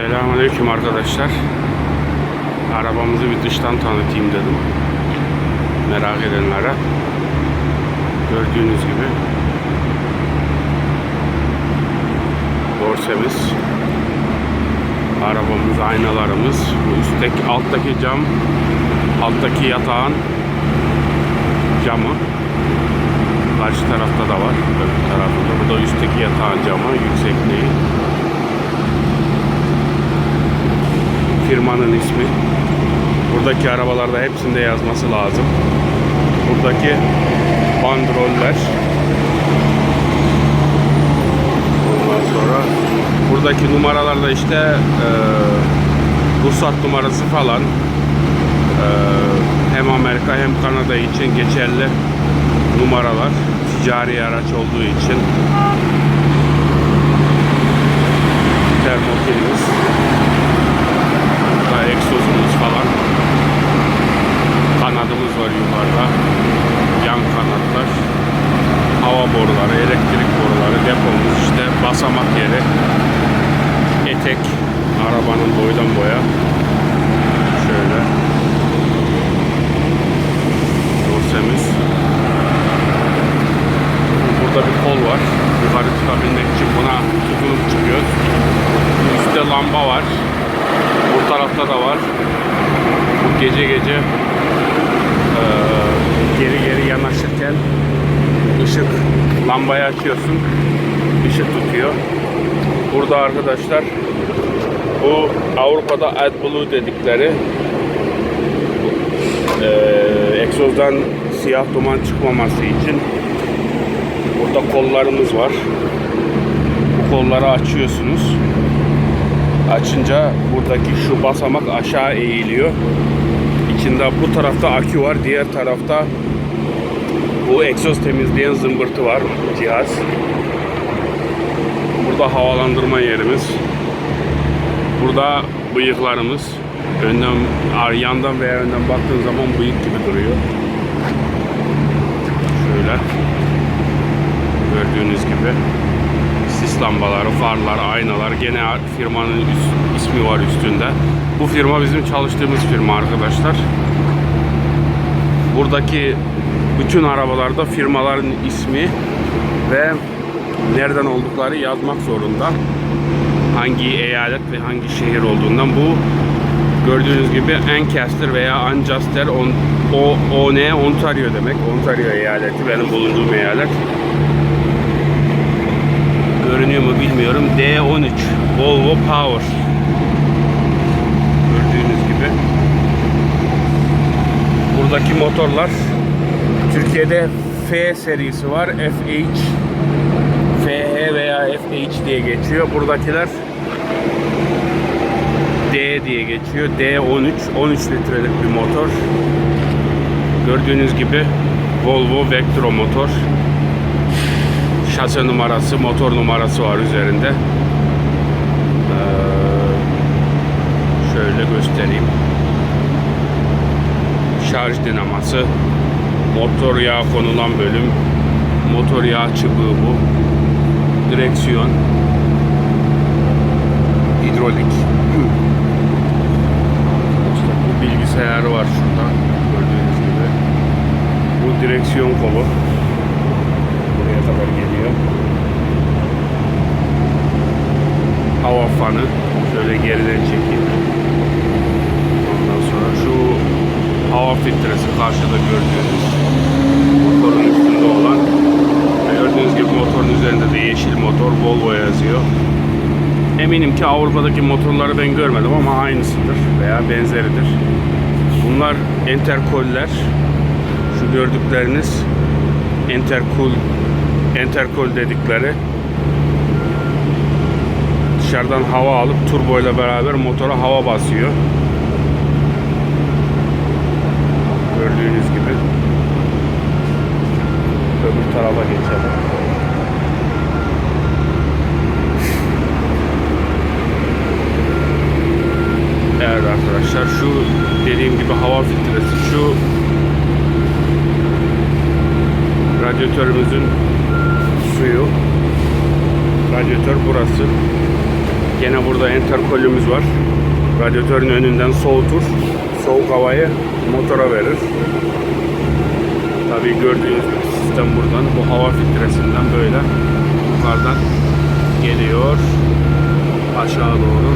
Selamünaleyküm arkadaşlar. Arabamızı bir dıştan tanıtayım dedim. Merak edenlere. Gördüğünüz gibi dorsemiz, arabamız, aynalarımız, üstteki alttaki cam, alttaki yatağın camı. Karşı tarafta da var, öbür tarafında. Bu da üstteki yatağın camı, yüksekliği. Firmanın ismi. Buradaki arabalarda hepsinde yazması lazım. Buradaki bandroller. Ondan sonra buradaki numaralarda işte e, ruhsat numarası falan e, hem Amerika hem Kanada için geçerli numaralar. Ticari araç olduğu için termokilimiz egzozumuz falan. Kanadımız var yukarıda. Yan kanatlar. Hava boruları, elektrik boruları, depomuz işte basamak yeri. Etek arabanın boydan boya. Şöyle. Dorsemiz. Burada bir kol var. Yukarı çıkabilmek için buna tutunup çıkıyoruz. Üstte lamba var. Bu tarafta da var. Bu gece gece eee, geri geri yanaşırken ışık lambayı açıyorsun. ışık tutuyor. Burada arkadaşlar bu Avrupa'da AdBlue dedikleri eee egzozdan siyah duman çıkmaması için burada kollarımız var. Bu kolları açıyorsunuz. Açınca buradaki şu basamak aşağı eğiliyor. İçinde bu tarafta akü var, diğer tarafta bu egzoz temizleyen zımbırtı var cihaz. Burada havalandırma yerimiz. Burada bıyıklarımız. Önden, yandan veya önden baktığın zaman bıyık gibi duruyor. Şöyle. Gördüğünüz gibi sis lambaları, farlar, aynalar gene firmanın ismi var üstünde. Bu firma bizim çalıştığımız firma arkadaşlar. Buradaki bütün arabalarda firmaların ismi ve nereden oldukları yazmak zorunda. Hangi eyalet ve hangi şehir olduğundan bu gördüğünüz gibi Ancaster veya Ancaster on, o, o ne Ontario demek. Ontario eyaleti benim bulunduğum eyalet görünüyor mu bilmiyorum. D13 Volvo Power. Gördüğünüz gibi. Buradaki motorlar Türkiye'de F serisi var. FH FH veya FH diye geçiyor. Buradakiler D diye geçiyor. D13 13 litrelik bir motor. Gördüğünüz gibi Volvo Vectro motor şase numarası, motor numarası var üzerinde. Ee, şöyle göstereyim. Şarj dinaması, motor yağı konulan bölüm, motor yağ çubuğu bu, direksiyon, hidrolik. Bu bilgisayarı var şurada gördüğünüz gibi. Bu direksiyon kolu buraya kadar geliyor. Hava fanı şöyle geriden çekeyim. Ondan sonra şu hava filtresi karşıda gördüğünüz motorun üstünde olan gördüğünüz gibi motorun üzerinde de yeşil motor Volvo yazıyor. Eminim ki Avrupa'daki motorları ben görmedim ama aynısıdır veya benzeridir. Bunlar enterkoller. Şu gördükleriniz intercool intercool dedikleri dışarıdan hava alıp turbo ile beraber motora hava basıyor. Gördüğünüz gibi. Öbür tarafa geçelim. Evet arkadaşlar şu dediğim gibi hava filtresi şu radyatörümüzün. Radyatör burası. Gene burada enterkolümüz var. Radyatörün önünden soğutur. Soğuk havayı motora verir. Tabii gördüğünüz gibi sistem buradan. Bu hava filtresinden böyle yukarıdan geliyor. Aşağı doğru.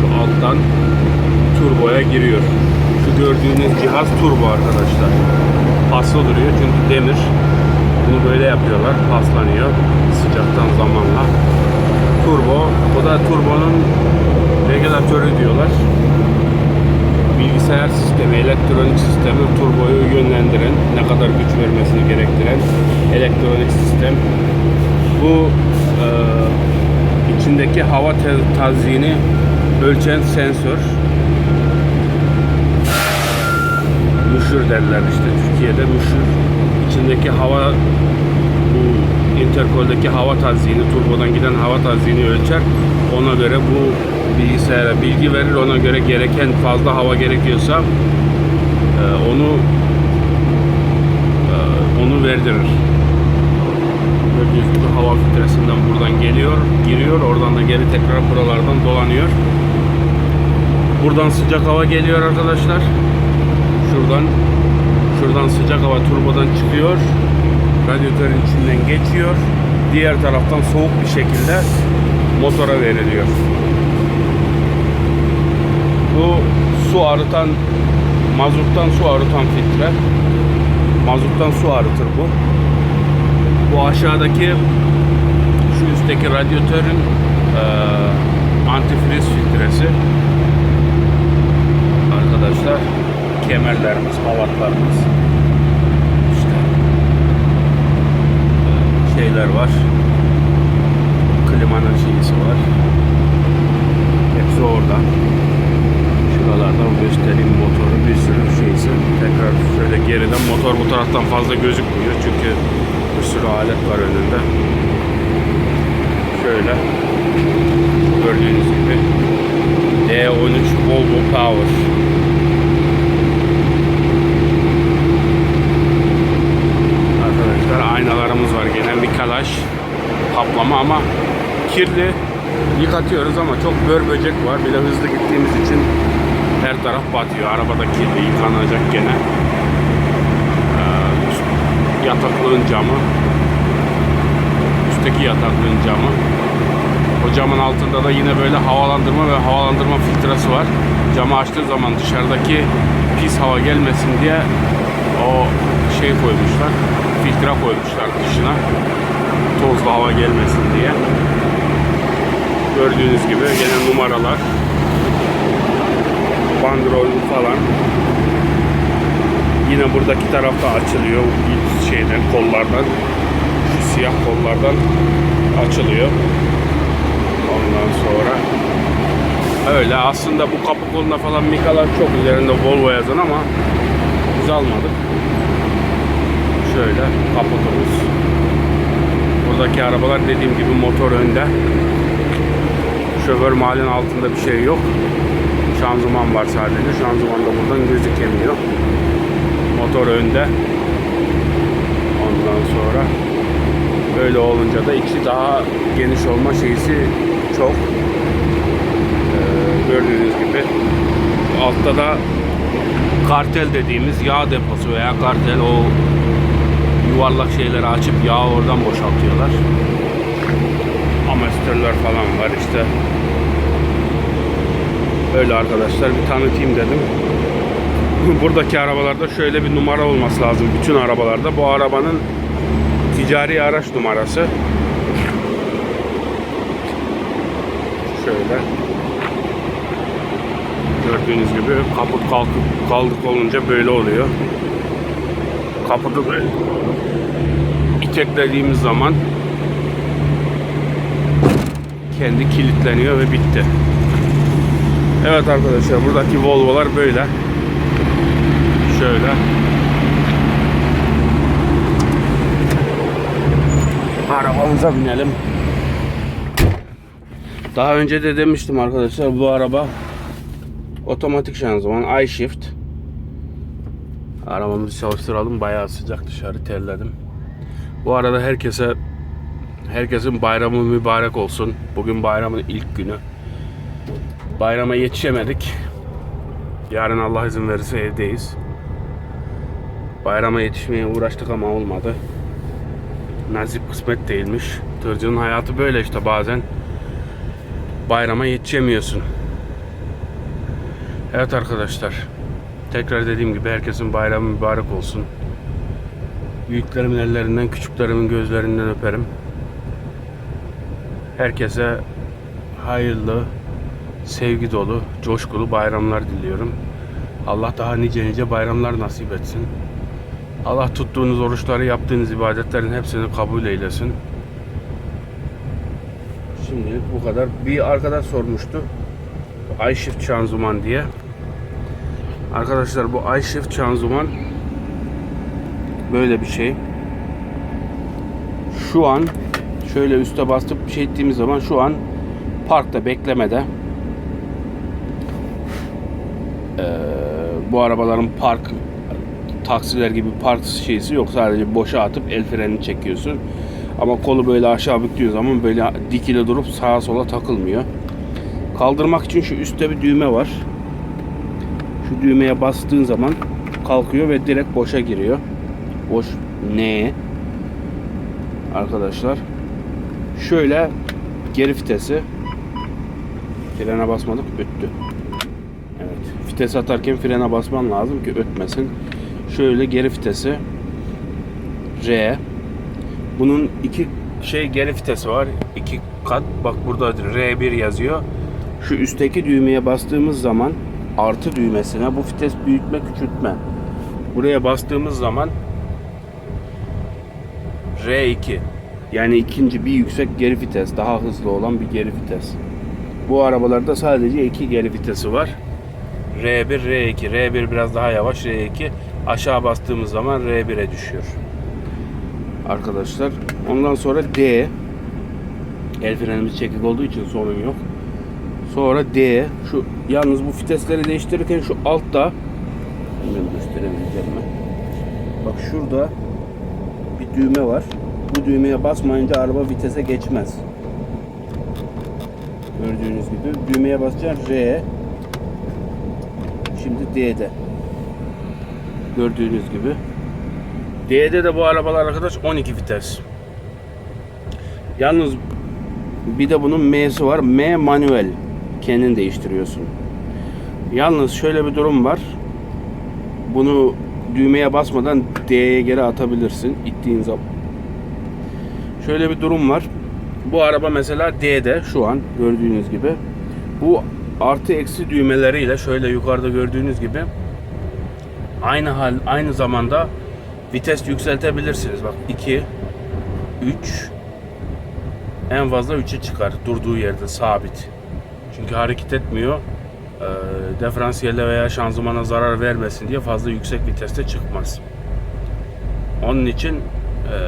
Şu alttan turboya giriyor. Şu gördüğünüz cihaz turbo arkadaşlar. Paslı duruyor çünkü demir. Bunu böyle yapıyorlar. Paslanıyor sıcaktan zamanla. Turbo. Bu da turbonun regülatörü diyorlar. Bilgisayar sistemi, elektronik sistemi turboyu yönlendiren, ne kadar güç vermesini gerektiren elektronik sistem. Bu e, içindeki hava tazyiğini ölçen sensör. Müşür derler işte Türkiye'de müşür. İçindeki hava bu interkoldeki hava tazyiğini, turbodan giden hava tazyiğini ölçer. Ona göre bu bilgisayara bilgi verir. Ona göre gereken fazla hava gerekiyorsa e, onu e, onu verdirir. Gördüğünüz gibi hava filtresinden buradan geliyor, giriyor. Oradan da geri tekrar buralardan dolanıyor. Buradan sıcak hava geliyor arkadaşlar. Şuradan şuradan sıcak hava turbodan çıkıyor. Radyatörün içinden geçiyor. Diğer taraftan soğuk bir şekilde motora veriliyor. Bu su arıtan mazottan su arıtan filtre. Mazottan su arıtır bu. Bu aşağıdaki şu üstteki radyatörün eee antifriz filtresi. Arkadaşlar kemerlerimiz, havatlarımız işte eee, şeyler var. Klimanın şeysi var. Hepsi orada. Şuralardan göstereyim motoru bir sürü şeysi. Tekrar şöyle geriden motor bu taraftan fazla gözükmüyor çünkü bir sürü alet var önünde. Şöyle gördüğünüz gibi D13 Volvo Power. Aynalarımız var gene bir kalaş kaplama ama kirli yıkatıyoruz ama çok bör böcek var. Bir de hızlı gittiğimiz için her taraf batıyor. Arabada kirli yıkanacak gene. Ee, yataklığın camı üstteki yataklığın camı. O camın altında da yine böyle havalandırma ve havalandırma filtresi var. Camı açtığı zaman dışarıdaki pis hava gelmesin diye o şey koymuşlar. Filtre koymuşlar dışına. Tozlu hava gelmesin diye. Gördüğünüz gibi gene numaralar. Bandrol falan. Yine buradaki tarafta açılıyor şeyden kollardan. Şu siyah kollardan açılıyor. Ondan sonra öyle aslında bu kapı koluna falan mikalar çok üzerinde Volvo yazan ama biz almadık. Şöyle kaputumuz. Buradaki arabalar dediğim gibi motor önde. Şoför malin altında bir şey yok. Şanzıman var sadece. Şanzıman da buradan gözükemiyor. Motor önde. Ondan sonra böyle olunca da içi daha geniş olma şeysi çok. Ee, gördüğünüz gibi altta da kartel dediğimiz yağ deposu veya kartel o yuvarlak şeyleri açıp yağı oradan boşaltıyorlar. Amestörler falan var işte. Öyle arkadaşlar bir tanıtayım dedim. Buradaki arabalarda şöyle bir numara olması lazım. Bütün arabalarda. Bu arabanın ticari araç numarası. Şöyle. Gördüğünüz gibi kaput kalkıp kaldık olunca böyle oluyor. Kaputu böyle iteklediğimiz zaman kendi kilitleniyor ve bitti. Evet arkadaşlar buradaki Volvo'lar böyle. Şöyle. Arabamıza binelim. Daha önce de demiştim arkadaşlar bu araba otomatik şanzıman iShift. Arabamızı çalıştıralım bayağı sıcak dışarı terledim. Bu arada herkese Herkesin bayramı mübarek olsun. Bugün bayramın ilk günü. Bayrama yetişemedik. Yarın Allah izin verirse evdeyiz. Bayrama yetişmeye uğraştık ama olmadı. Nasip kısmet değilmiş. Tırcının hayatı böyle işte bazen. Bayrama yetişemiyorsun. Evet arkadaşlar. Tekrar dediğim gibi herkesin bayramı mübarek olsun. Büyüklerimin ellerinden, küçüklerimin gözlerinden öperim. Herkese hayırlı, sevgi dolu, coşkulu bayramlar diliyorum. Allah daha nice nice bayramlar nasip etsin. Allah tuttuğunuz oruçları, yaptığınız ibadetlerin hepsini kabul eylesin. Şimdilik bu kadar. Bir arkadaş sormuştu. iShift şanzıman diye. Arkadaşlar bu iShift şanzıman böyle bir şey. Şu an şöyle üste bastıp şey ettiğimiz zaman şu an parkta beklemede. Ee, bu arabaların park taksiler gibi park şeysi yok. Sadece boşa atıp el frenini çekiyorsun. Ama kolu böyle aşağı büktüğün zaman böyle dikile durup sağa sola takılmıyor. Kaldırmak için şu üstte bir düğme var. Şu düğmeye bastığın zaman kalkıyor ve direkt boşa giriyor. Boş ne? Arkadaşlar. Şöyle geri vitesi frene basmadık öttü. Evet. Vites atarken frene basman lazım ki ötmesin. Şöyle geri vitesi R. Bunun iki şey geri vitesi var. iki kat. Bak burada R1 yazıyor. Şu üstteki düğmeye bastığımız zaman artı düğmesine bu vites büyütme küçültme. Buraya bastığımız zaman R2 yani ikinci bir yüksek geri vites daha hızlı olan bir geri vites. Bu arabalarda sadece iki geri vitesi var. R1, R2. R1 biraz daha yavaş, R2 aşağı bastığımız zaman R1'e düşüyor. Arkadaşlar ondan sonra D el frenimiz çekik olduğu için sorun yok. Sonra D şu yalnız bu vitesleri değiştirirken şu altta bilmiyorum gösterebileceğim mi? Bak şurada bir düğme var. Bu düğmeye basmayınca araba vitese geçmez. Gördüğünüz gibi düğmeye basacaksın R. Şimdi D'de. Gördüğünüz gibi. D'de de bu arabalar arkadaş 12 vites. Yalnız bir de bunun M'si var. M manuel. Kendin değiştiriyorsun. Yalnız şöyle bir durum var. Bunu düğmeye basmadan D'ye geri atabilirsin ittiğin zaman. Şöyle bir durum var. Bu araba mesela D'de şu an gördüğünüz gibi. Bu artı eksi düğmeleriyle şöyle yukarıda gördüğünüz gibi aynı hal aynı zamanda vites yükseltebilirsiniz. Bak 2 3 en fazla 3'e çıkar durduğu yerde sabit. Çünkü hareket etmiyor. E, diferansiyele veya şanzımana zarar vermesin diye fazla yüksek viteste çıkmaz. Onun için e,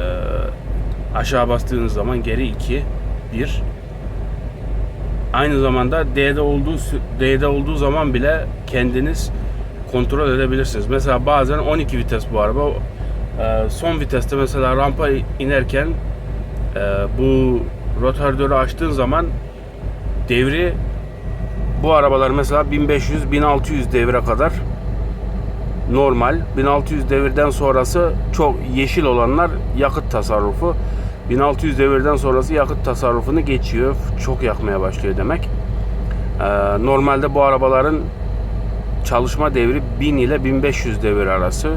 aşağı bastığınız zaman geri 2 1 aynı zamanda D'de olduğu D'de olduğu zaman bile kendiniz kontrol edebilirsiniz. Mesela bazen 12 vites bu araba. E, son viteste mesela rampa inerken e, bu rotardörü açtığın zaman devri bu arabalar mesela 1500-1600 devre kadar normal. 1600 devirden sonrası çok yeşil olanlar yakıt tasarrufu. 1600 devirden sonrası yakıt tasarrufunu geçiyor. Çok yakmaya başlıyor demek. Ee, normalde bu arabaların çalışma devri 1000 ile 1500 devir arası.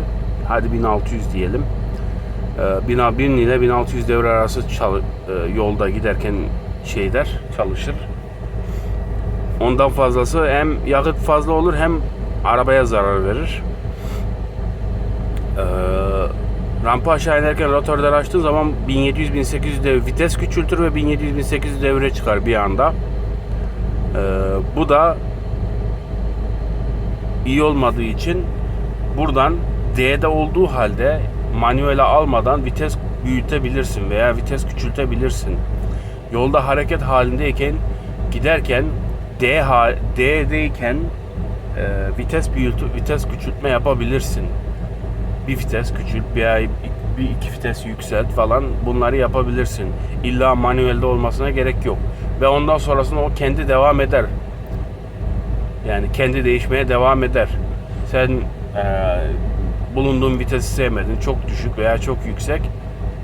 Hadi 1600 diyelim. Ee, 1000 ile 1600 devir arası e, yolda giderken şeyler çalışır. Ondan fazlası hem yakıt fazla olur hem arabaya zarar verir. Ee, rampa aşağı inerken rotörler açtığı zaman 1700-1800 dev vites küçültür ve 1700-1800 devre çıkar bir anda. Ee, bu da iyi olmadığı için buradan D'de olduğu halde manuele almadan vites büyütebilirsin veya vites küçültebilirsin. Yolda hareket halindeyken giderken D D'deyken e, vites büyütü vites küçültme yapabilirsin. Bir vites küçült bir bir iki vites yükselt falan bunları yapabilirsin. İlla manuelde olmasına gerek yok. Ve ondan sonrasında o kendi devam eder. Yani kendi değişmeye devam eder. Sen eee, bulunduğun vitesi sevmedin. Çok düşük veya çok yüksek.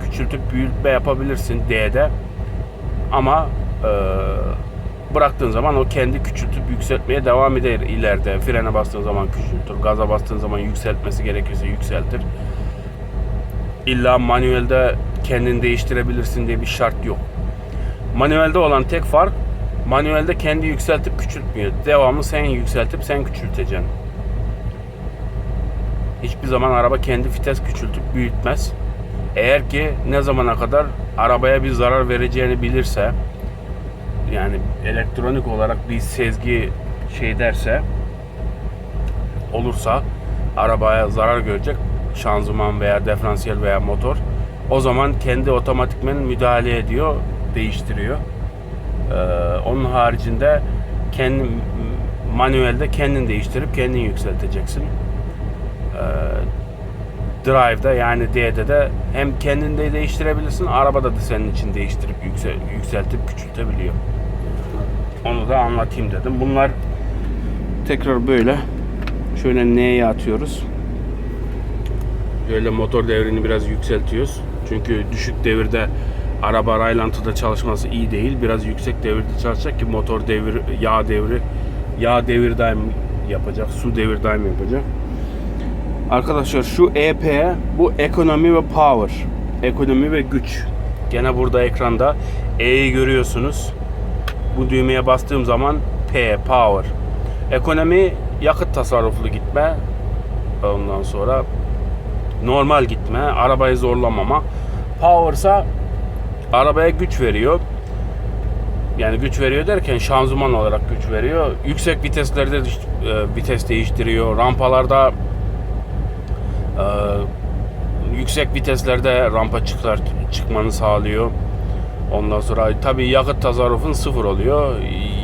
Küçültüp büyütme yapabilirsin D'de. Ama eee, bıraktığın zaman o kendi küçültüp yükseltmeye devam eder ileride. Frene bastığın zaman küçültür. Gaza bastığın zaman yükseltmesi gerekirse yükseltir. İlla manuelde kendini değiştirebilirsin diye bir şart yok. Manuelde olan tek fark manuelde kendi yükseltip küçültmüyor. Devamlı sen yükseltip sen küçülteceksin. Hiçbir zaman araba kendi vites küçültüp büyütmez. Eğer ki ne zamana kadar arabaya bir zarar vereceğini bilirse yani elektronik olarak bir sezgi şey derse olursa arabaya zarar görecek şanzıman veya diferansiyel veya motor. O zaman kendi otomatikmen müdahale ediyor değiştiriyor. Ee, onun haricinde kendi manuelde kendin değiştirip kendin yükselteceksin. Ee, drive'da yani D'de de hem kendin de değiştirebilirsin arabada da senin için değiştirip yüksel, yükseltip küçültebiliyor onu da anlatayım dedim bunlar tekrar böyle şöyle N'ye atıyoruz Böyle motor devrini biraz yükseltiyoruz. Çünkü düşük devirde araba raylantıda çalışması iyi değil. Biraz yüksek devirde çalışacak ki motor devir, yağ devri, yağ devir daim yapacak, su devir daim yapacak. Arkadaşlar şu EP bu ekonomi ve power. Ekonomi ve güç. Gene burada ekranda E'yi görüyorsunuz. Bu düğmeye bastığım zaman P power. Ekonomi yakıt tasarruflu gitme. Ondan sonra normal gitme, arabayı zorlamama. Power'sa arabaya güç veriyor. Yani güç veriyor derken şanzıman olarak güç veriyor. Yüksek viteslerde e, vites değiştiriyor. Rampalarda e, yüksek viteslerde rampa çıkar çıkmanı sağlıyor. Ondan sonra tabii yakıt tasarrufun sıfır oluyor.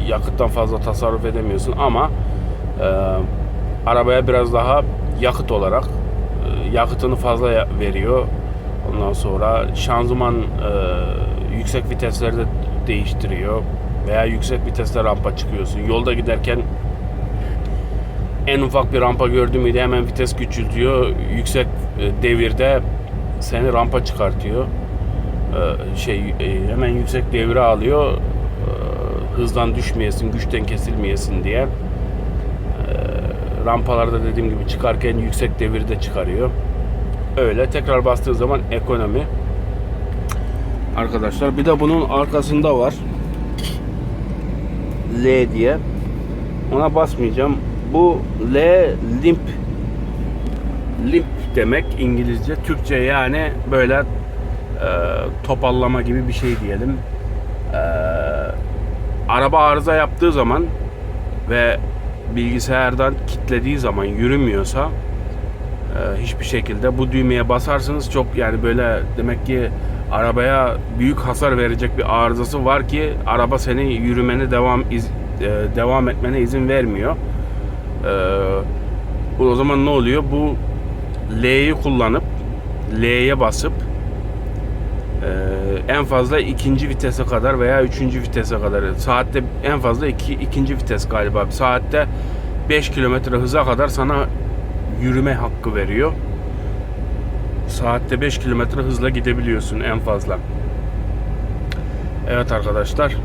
Yakıttan fazla tasarruf edemiyorsun ama e, arabaya biraz daha yakıt olarak e, yakıtını fazla veriyor. Ondan sonra şanzıman e, yüksek viteslerde değiştiriyor veya yüksek vitesle rampa çıkıyorsun. Yolda giderken en ufak bir rampa gördüğüm müydü hemen vites küçültüyor. Yüksek e, devirde seni rampa çıkartıyor. E, şey e, hemen yüksek devre alıyor. E, hızdan düşmeyesin, güçten kesilmeyesin diye. Rampalarda dediğim gibi çıkarken yüksek devirde çıkarıyor. Öyle tekrar bastığı zaman ekonomi. Arkadaşlar bir de bunun arkasında var. L diye. Ona basmayacağım. Bu L limp limp demek İngilizce. Türkçe yani böyle topallama gibi bir şey diyelim. E, araba arıza yaptığı zaman ve bilgisayardan kitlediği zaman yürümüyorsa e, hiçbir şekilde bu düğmeye basarsınız çok yani böyle demek ki arabaya büyük hasar verecek bir arızası var ki araba seni yürümene devam iz- e, devam etmene izin vermiyor. E, o zaman ne oluyor? Bu L'yi kullanıp L'ye basıp e, en fazla ikinci vitese kadar veya üçüncü vitese kadar saatte en fazla iki, ikinci vites galiba saatte 5 kilometre hıza kadar sana yürüme hakkı veriyor. Saatte 5 kilometre hızla gidebiliyorsun en fazla. Evet arkadaşlar.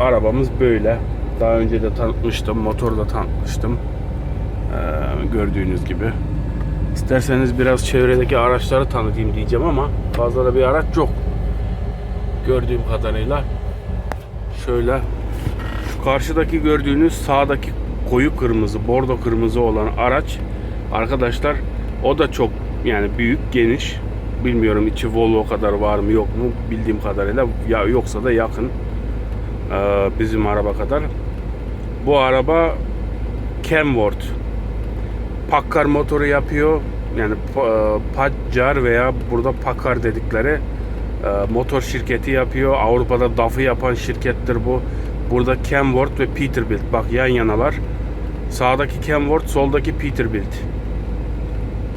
Arabamız böyle. Daha önce de tanıtmıştım. Motor da tanıtmıştım. Ee, gördüğünüz gibi. İsterseniz biraz çevredeki araçları tanıtayım diyeceğim ama fazla da bir araç yok. Gördüğüm kadarıyla. Şöyle şu karşıdaki gördüğünüz sağdaki koyu kırmızı, bordo kırmızı olan araç arkadaşlar o da çok yani büyük, geniş. Bilmiyorum içi Volvo kadar var mı yok mu bildiğim kadarıyla ya yoksa da yakın bizim araba kadar. Bu araba Kenworth Packard motoru yapıyor. Yani pa- Paccar veya burada Packard dedikleri e, motor şirketi yapıyor. Avrupa'da DAF'ı yapan şirkettir bu. Burada Kenworth ve Peterbilt. Bak yan yanalar. Sağdaki Kenworth, soldaki Peterbilt.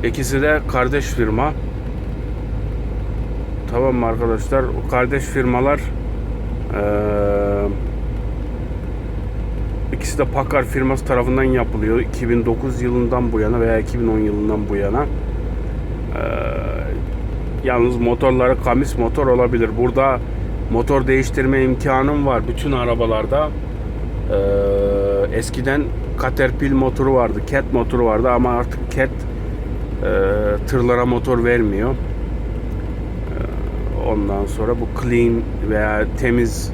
İkisi de kardeş firma. Tamam mı arkadaşlar? O kardeş firmalar eee, ikisi de Packard firması tarafından yapılıyor. 2009 yılından bu yana veya 2010 yılından bu yana. Eee, yalnız motorları kamis motor olabilir. Burada motor değiştirme imkanım var. Bütün arabalarda eee, eskiden Caterpillar motoru vardı, Cat motoru vardı ama artık Cat eee, tırlara motor vermiyor. Ondan sonra bu clean veya temiz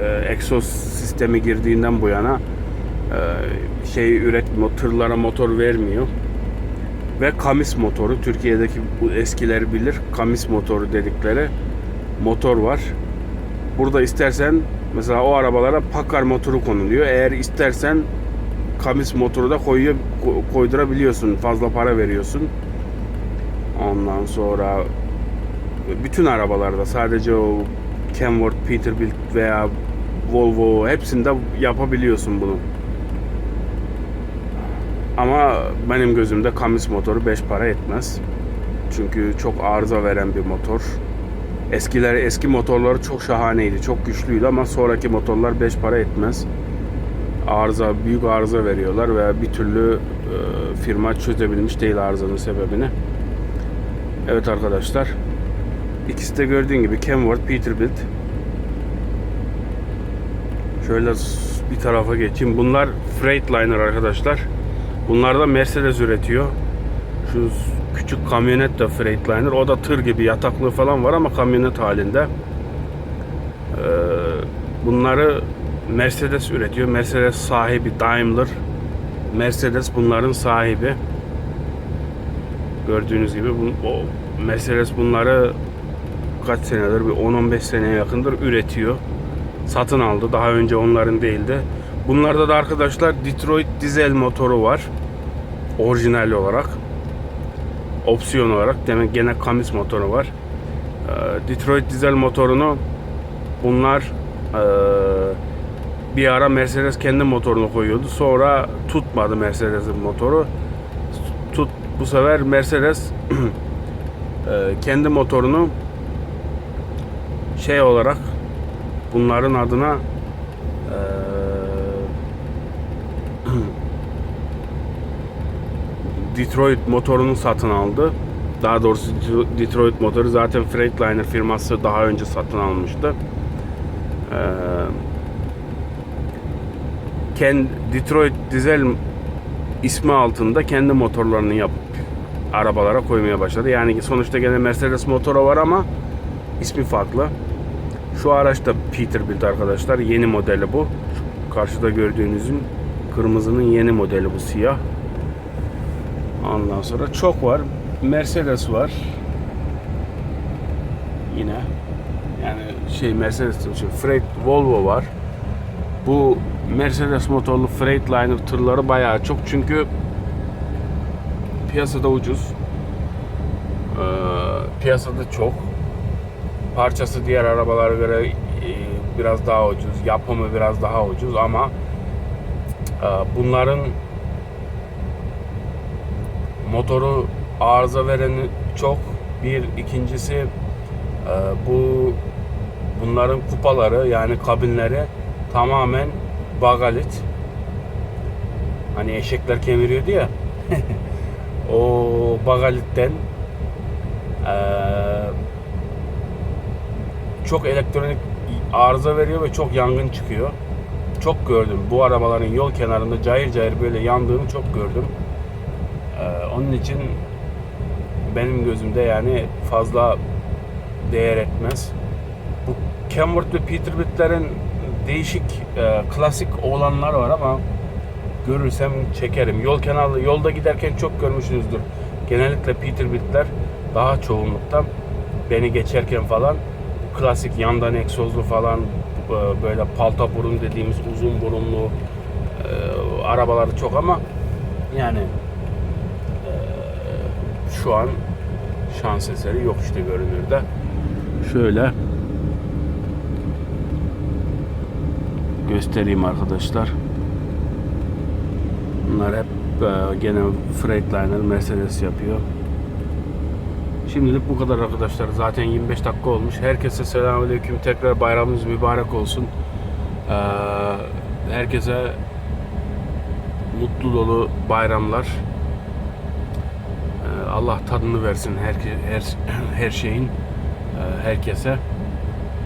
e, egzoz sistemi girdiğinden bu yana e, şey üret tırlara motor vermiyor. Ve kamis motoru Türkiye'deki bu eskiler bilir. Kamis motoru dedikleri motor var. Burada istersen mesela o arabalara Packard motoru konuluyor. Eğer istersen kamis motoru da koyuyor, ko- koydurabiliyorsun. Fazla para veriyorsun. Ondan sonra bütün arabalarda sadece o Kenworth, Peterbilt veya Volvo hepsinde yapabiliyorsun bunu. Ama benim gözümde kamis motoru 5 para etmez. Çünkü çok arıza veren bir motor. Eskiler eski motorları çok şahaneydi, çok güçlüydü ama sonraki motorlar 5 para etmez. Arıza, büyük arıza veriyorlar ve bir türlü e, firma çözebilmiş değil arızanın sebebini. Evet arkadaşlar. İkisi de gördüğün gibi Kenworth, Peterbilt. Şöyle bir tarafa geçeyim. Bunlar Freightliner arkadaşlar. Bunlar da Mercedes üretiyor. Şu küçük kamyonet de Freightliner. O da tır gibi yataklığı falan var ama kamyonet halinde. Ee, bunları Mercedes üretiyor. Mercedes sahibi Daimler. Mercedes bunların sahibi. Gördüğünüz gibi bu, o Mercedes bunları kaç senedir bir 10-15 seneye yakındır üretiyor. Satın aldı. Daha önce onların değildi. Bunlarda da arkadaşlar Detroit dizel motoru var. Orijinal olarak. Opsiyon olarak. Demek gene kamis motoru var. Ee, Detroit dizel motorunu bunlar ee, bir ara Mercedes kendi motorunu koyuyordu. Sonra tutmadı Mercedes'in motoru. Tut bu sefer Mercedes ee, kendi motorunu şey olarak bunların adına Detroit motorunu satın aldı. Daha doğrusu Detroit motoru zaten Freightliner firması daha önce satın almıştı. Eee kendi Detroit dizel ismi altında kendi motorlarını yapıp arabalara koymaya başladı. Yani sonuçta gene Mercedes motoru var ama ismi farklı. Şu araç da Peterbilt arkadaşlar. Yeni modeli bu. Şu karşıda gördüğünüzün kırmızının yeni modeli bu siyah. Ondan sonra çok var. Mercedes var. Yine yani şey Mercedes değil, şey, Freight Volvo var. Bu Mercedes motorlu Freightliner tırları bayağı çok çünkü piyasada ucuz. Ee, piyasada çok. Parçası diğer arabalara göre e, biraz daha ucuz. Yapımı biraz daha ucuz ama e, bunların motoru arıza vereni çok. Bir ikincisi e, bu bunların kupaları yani kabinleri tamamen bagalit. Hani eşekler kemiriyordu ya. o bagalitten eee, çok elektronik arıza veriyor ve çok yangın çıkıyor. Çok gördüm. Bu arabaların yol kenarında cayır cayır böyle yandığını çok gördüm. Onun için benim gözümde yani fazla değer etmez. Bu Kenworth ve Peterbilt'lerin değişik e, klasik olanlar var ama görürsem çekerim. Yol kenarı yolda giderken çok görmüşsünüzdür. Genellikle Peterbilt'ler daha çoğunlukta beni geçerken falan klasik yandan egzozlu falan e, böyle palta burun dediğimiz uzun burunlu e, arabaları çok ama yani şu an şans eseri yok işte görünürde. Şöyle göstereyim arkadaşlar. Bunlar hep e, gene Freightliner Mercedes yapıyor. Şimdilik bu kadar arkadaşlar. Zaten 25 dakika olmuş. Herkese selamünaleyküm. Tekrar bayramınız mübarek olsun. Ee, herkese mutlu dolu bayramlar. Allah tadını versin her her her şeyin ee, herkese.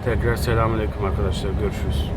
Tekrar selamünaleyküm arkadaşlar. Görüşürüz.